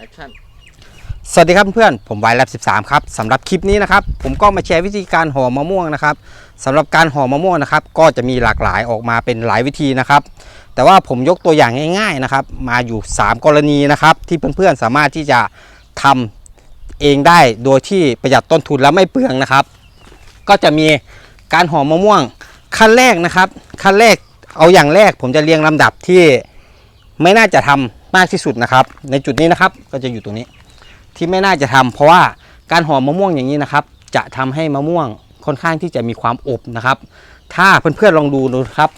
แอคชั่นสวัสดีครับเพื่อนผมไวยแลบ13 ครับสำหรับคลิปนี้นะครับ ผมก็มาแชร์วิธีการห่อมะม่วงนะครับสำหรับการห่อมะม่วงนะครับ ก็จะมีหลากหลายออกมาเป็นหลายวิธีนะครับ แต่ว่าผมยกตัวอย่างง่าย ๆนะครับ มาอยู่ 3 กรณีนะครับ ที่เพื่อนๆสามารถที่จะทำเองได้โดยที่ประหยัดต้นทุนและไม่เปลืองนะครับ ก็จะมีการห่อมะม่วงขั้นแรกนะครับ ขั้นแรกเอาอย่างแรกผมจะเรียงลำดับที่ไม่น่าจะทำ มากที่สุดนะครับ ในจุดนี้นะครับก็จะอยู่ตรงนี้ ที่ไม่น่าจะทำเพราะว่าการห่อมะม่วงอย่างนี้นะครับ จะทำให้มะม่วงค่อนข้างที่จะมีความอบนะครับ ถ้าเพื่อนๆลองดูดูครับ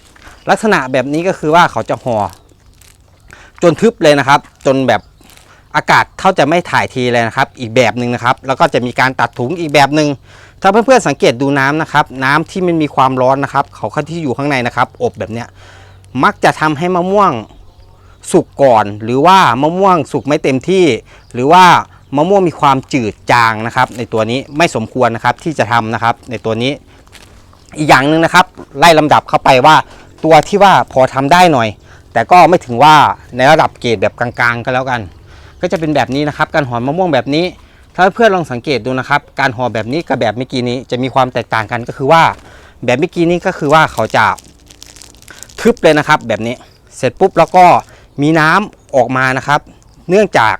ลักษณะแบบนี้ก็คือว่าเขาจะห่อจนทึบเลยนะครับ จนแบบอากาศเขาจะไม่ถ่ายทีเลยนะครับ อีกแบบหนึ่งนะครับ แล้วก็จะมีการตัดถุงอีกแบบหนึ่งถ้าเพื่อนๆสังเกตดูน้ำนะครับ น้ำที่มันมีความร้อนนะครับ เขาที่อยู่ข้างในนะครับ อบแบบเนี้ยมักจะทำให้มะม่วง สุกก่อน หรือว่ามะม่วงสุกไม่เต็มที่ หรือว่ามะม่วงมีความจืดจางนะครับ ในตัวนี้ไม่สมควรนะครับที่จะทำนะครับ ในตัวนี้ อีกอย่างหนึ่งนะครับ ไล่ลำดับเข้าไปว่า ตัวที่ว่าพอทำได้หน่อย แต่ก็ไม่ถึงว่าในระดับเกรดแบบกลางๆ ก็แล้วกัน ก็จะเป็นแบบนี้นะครับ การห่อมะม่วงแบบนี้ ถ้าเพื่อนลองสังเกตดูนะครับ การห่อแบบนี้กับแบบเมื่อกี้นี้จะมีความแตกต่างกันก็คือว่า แบบเมื่อกี้นี้ก็คือว่าเขาจะทึบเลยนะครับ แบบนี้เสร็จปุ๊บแล้วก็ มีน้ำออกมานะครับ เนื่องจาก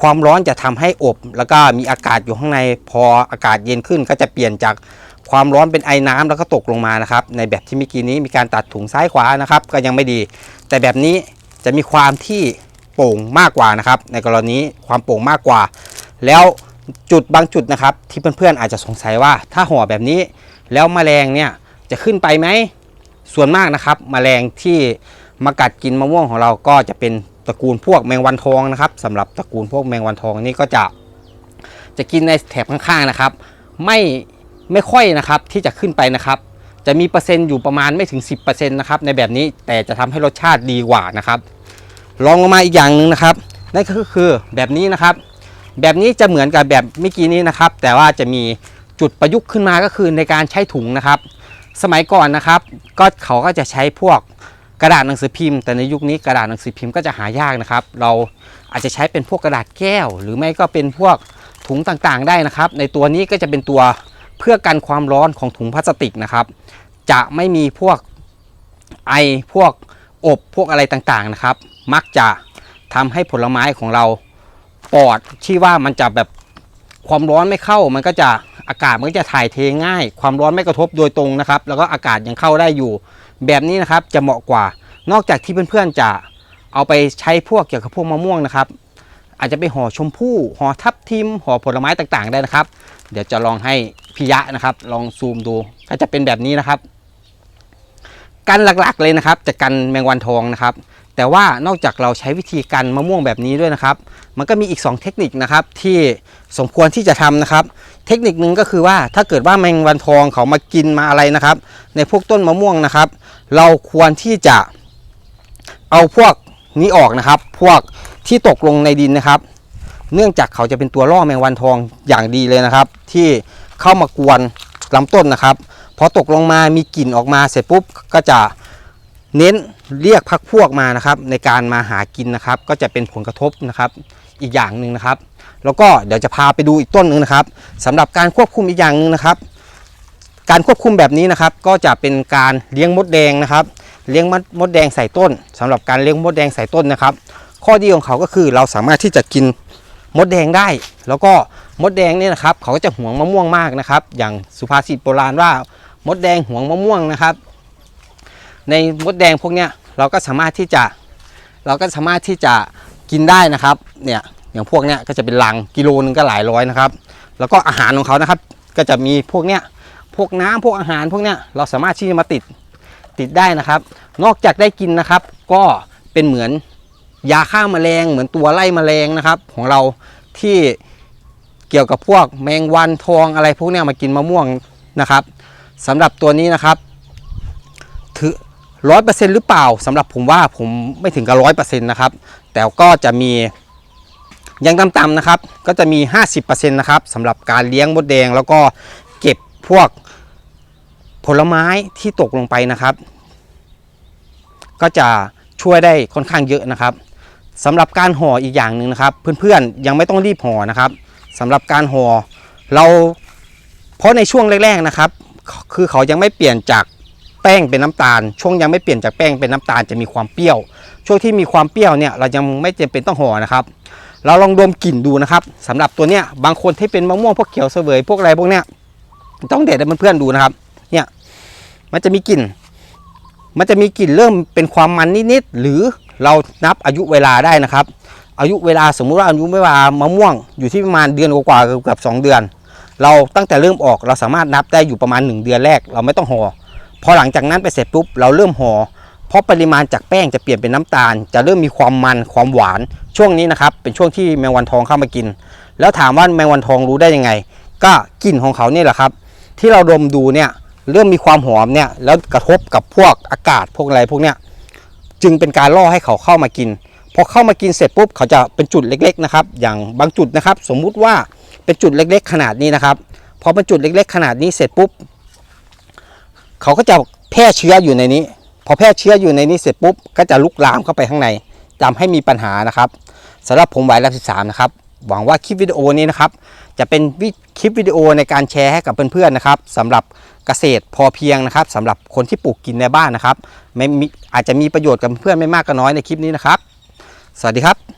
ความร้อนจะทำให้อบ แล้วก็มีอากาศอยู่ข้างในพออากาศเย็นขึ้น ก็จะเปลี่ยนจากความร้อนเป็นไอน้ำแล้วก็ตกลงมานะครับ ในแบบที่เมื่อกี้นี้มีการตัดถุงซ้ายขวานะครับ ก็ยังไม่ดี แต่แบบนี้จะมีความที่โป่งมากกว่านะครับ ในกรณีความโป่งมากกว่า แล้วจุดบางจุดนะครับ ที่เพื่อนๆอาจจะสงสัยว่าถ้าห่อแบบนี้ แล้วแมลงเนี่ยจะขึ้นไปไหมส่วนมากนะครับแมลงที่ มากัดกินมะม่วงของเราก็จะเป็นตระกูลพวกแมงวันทองนะครับสำหรับตระกูลพวกแมงวันทองนี่ก็จะจะกินในแถบข้างๆนะครับ ไม่ไม่ค่อยนะครับที่จะขึ้นไปนะครับจะมีเปอร์เซ็นต์อยู่ประมาณไม่ถึง 10%นะครับในแบบนี้แต่จะทำให้รสชาติดีกว่านะครับลองลงมาอีกอย่างหนึ่งนะครับนั่นก็คือแบบนี้นะครับ แบบนี้จะเหมือนกับแบบเมื่อกี้นี้นะครับ แต่ว่าจะมีจุดประยุกต์ขึ้นมาก็คือในการใช้ถุงนะครับ สมัยก่อนนะครับ ก็เขาก็จะใช้พวก กระดาษหนังสือพิมพ์แต่ในยุคนี้กระดาษหนังสือพิมพ์ก็จะหายากนะครับ เราอาจจะใช้เป็นพวกกระดาษแก้ว หรือไม่ก็เป็นพวกถุงต่างๆ ได้นะครับ ในตัวนี้ก็จะเป็นตัวเพื่อกันความร้อนของถุงพลาสติกนะครับ จะไม่มีพวกไอพวกอบพวกอะไรต่างๆนะครับ มักจะทำให้ผลไม้ของเราปอดที่ว่ามันจะแบบความร้อนไม่เข้ามันก็จะ อากาศมันก็จะถ่ายเทง่าย ความร้อนไม่กระทบโดยตรงนะครับ แล้วก็อากาศยังเข้าได้อยู่ แบบนี้นะครับจะเหมาะกว่า นอกจากที่เพื่อนๆจะเอาไปใช้พวกเกี่ยวกับพวกมะม่วงนะครับ อาจจะไปห่อชมพู่ห่อทับทิมห่อผลไม้ต่างๆได้นะครับ เดี๋ยวจะลองให้พิยะนะครับ ลองซูมดูก็จะเป็นแบบนี้นะครับ กันหลักๆเลยนะครับจะกันแมงวันทองนะครับ แต่ว่านอกจากเราใช้วิธีกันมะม่วงแบบนี้ด้วยนะครับ มันก็มีอีก 2 เทคนิคนะครับที่สมควรที่จะทำนะครับ เทคนิคหนึ่งก็คือว่าถ้าเกิดว่าแมงวันทองเขามากินมาอะไรนะครับ ในพวกต้นมะม่วงนะครับ เราควรที่จะเอาพวกนี้ออกนะครับ พวกที่ตกลงในดินนะครับ เนื่องจากเขาจะเป็นตัวล่อแมงวันทองอย่างดีเลยนะครับ ที่เข้ามากวนลำต้นนะครับพอตกลงมามีกลิ่นออกมาเสร็จปุ๊บก็จะ เน้นเรียกพักพวกมานะครับในการมาหากินนะครับ ก็จะเป็นผลกระทบนะครับอีกอย่างหนึ่งนะครับ แล้วก็เดี๋ยวจะพาไปดูอีกต้นหนึ่งนะครับสำหรับการควบคุมอีกอย่างหนึ่งนะครับ การควบคุมแบบนี้นะครับ ก็จะเป็นการเลี้ยงมดแดงนะครับ เลี้ยงมดแดงใส่ต้นสำหรับการเลี้ยงมดแดงใส่ต้นนะครับ ข้อดีของเขาก็คือเราสามารถที่จะกินมดแดงได้ แล้วก็มดแดงเนี่ยนะครับ เขาก็จะห่วงมะม่วงมากนะครับ อย่างสุภาษิตโบราณว่ามดแดงห่วงมะม่วงนะครับ ในมดแดงพวกเนี้ยเราก็สามารถที่จะเราก็สามารถที่จะกินได้นะครับเนี่ยอย่างพวกเนี้ยก็จะเป็นลังกิโลนึงก็หลายร้อยนะครับ แล้วก็อาหารของเขานะครับ ก็จะมีพวกเนี้ยพวกน้ำพวกอาหารพวกเนี้ยเราสามารถที่จะมาติดติดได้นะครับ นอกจากได้กินนะครับ ก็เป็นเหมือนยาฆ่าแมลง เหมือนตัวไล่แมลงนะครับ ของเราที่เกี่ยวกับพวกแมงวันทองอะไรพวกเนี้ยมากินมะม่วงนะครับสำหรับตัวนี้นะครับถือ ร้อยเปอร์เซ็นต์หรือเปล่าสำหรับผมว่าผมไม่ถึงกับร้อยเปอร์เซ็นต์นะครับ แต่ก็จะมียังต่ำๆนะครับ ก็จะมี 50%นะครับสำหรับการเลี้ยงมดแดง แล้วก็เก็บพวกผลไม้ที่ตกลงไปนะครับ ก็จะช่วยได้ค่อนข้างเยอะนะครับสำหรับการห่ออีกอย่างหนึ่งนะครับ เพื่อนๆยังไม่ต้องรีบห่อนะครับสำหรับการห่อเราเพราะในช่วงแรกๆนะครับ คือเขายังไม่เปลี่ยนจาก แป้งเป็นน้ำตาล ช่วงยังไม่เปลี่ยนจากแป้งเป็นน้ำตาลจะมีความเปรี้ยว ช่วงที่มีความเปรี้ยวเนี่ยเรายังไม่จำเป็นต้องห่อนะครับ เราลองดมกลิ่นดูนะครับสำหรับตัวเนี้ยบางคนที่เป็นมะม่วงพวกเขียวเสวยพวกอะไรพวกเนี้ยต้องเด็ดให้เพื่อนๆดูนะครับ เนี่ยมันจะมีกลิ่น มันจะมีกลิ่นเริ่มเป็นความมันนิดๆหรือเรานับอายุเวลาได้นะครับ อายุเวลาสมมุติว่าอายุเวลามะม่วงอยู่ที่ประมาณเดือนกว่าเกือบสองเดือน เราตั้งแต่เริ่มออกเราสามารถนับได้อยู่ประมาณ 1 เดือนแรก เราไม่ต้องห่อ พอหลังจากนั้นไปเสร็จปุ๊บเราเริ่มห่อเพราะปริมาณจากแป้งจะเปลี่ยนเป็นน้ำตาล จะเริ่มมีความมันความหวาน ช่วงนี้นะครับเป็นช่วงที่แมงวันทองเข้ามากิน แล้วถามว่าแมงวันทองรู้ได้ยังไง ก็กลิ่นของเขาเนี่ยแหละครับ ที่เราดมดูเนี่ยเริ่มมีความหอมเนี่ยแล้วกระทบกับพวกอากาศพวกอะไรพวกเนี้ยจึงเป็นการล่อให้เขาเข้ามากินพอเข้ามากินเสร็จปุ๊บเขาจะเป็นจุดเล็กๆนะครับอย่างบางจุดนะครับ สมมุติว่าเป็นจุดเล็ก ๆ ขนาดนี้นะครับพอเป็นจุดเล็ก ๆ ขนาดนี้เสร็จปุ๊บ เขาก็จะแพร่เชื้ออยู่ในนี้ พอแพร่เชื้ออยู่ในนี้เสร็จปุ๊บก็จะลุกลามเข้าไปข้างในทำให้มีปัญหานะครับสำหรับผมไหวรับ13นะครับหวังว่าคลิปวิดีโอนี้นะครับ จะเป็นคลิปวิดีโอในการแชร์ให้กับเพื่อนๆนะครับสำหรับเกษตรพอเพียงนะครับสำหรับคนที่ปลูกกินในบ้านนะครับไม่มีอาจจะมีประโยชน์กับเพื่อนไม่มากก็น้อยในคลิปนี้นะครับ สวัสดีครับ